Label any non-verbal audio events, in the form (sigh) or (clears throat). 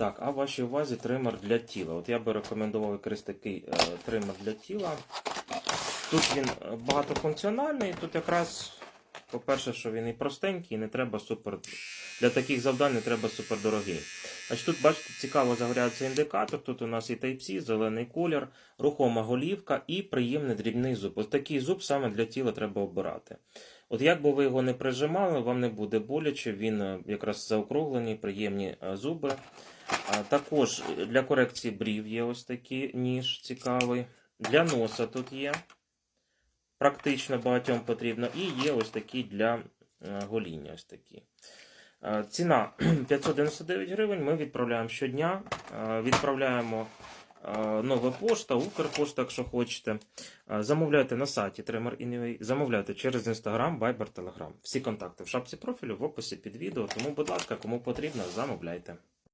Так, а в вашій увазі тример для тіла. От я би рекомендував якраз такий е, тример для тіла. Тут він е, багатофункціональний, тут якраз, по-перше, що він і простенький, і не треба супер. Для таких завдань не треба супер дорогий. Значить, тут, бачите, цікаво загоряється індикатор. Тут у нас і Type-C, зелений колір, рухома голівка і приємний дрібний зуб. Ось такий зуб саме для тіла треба обирати. От як би ви його не прижимали, вам не буде боляче, він е, якраз заокруглений, приємні е, зуби. Також для корекції брів є ось такий ніж цікавий. Для носа тут є. Практично багатьом потрібно. І є ось такі для е, гоління. Ось такі. Е, Ціна (clears throat) 599 гривень. Ми відправляємо щодня. Е, Відправляємо е, нова пошта, Укрпошта, якщо хочете. Замовляйте на сайті Trimmer Anyway, замовляйте через Instagram, Viber, Telegram. Всі контакти в шапці профілю в описі під відео. Тому, будь ласка, кому потрібно, замовляйте.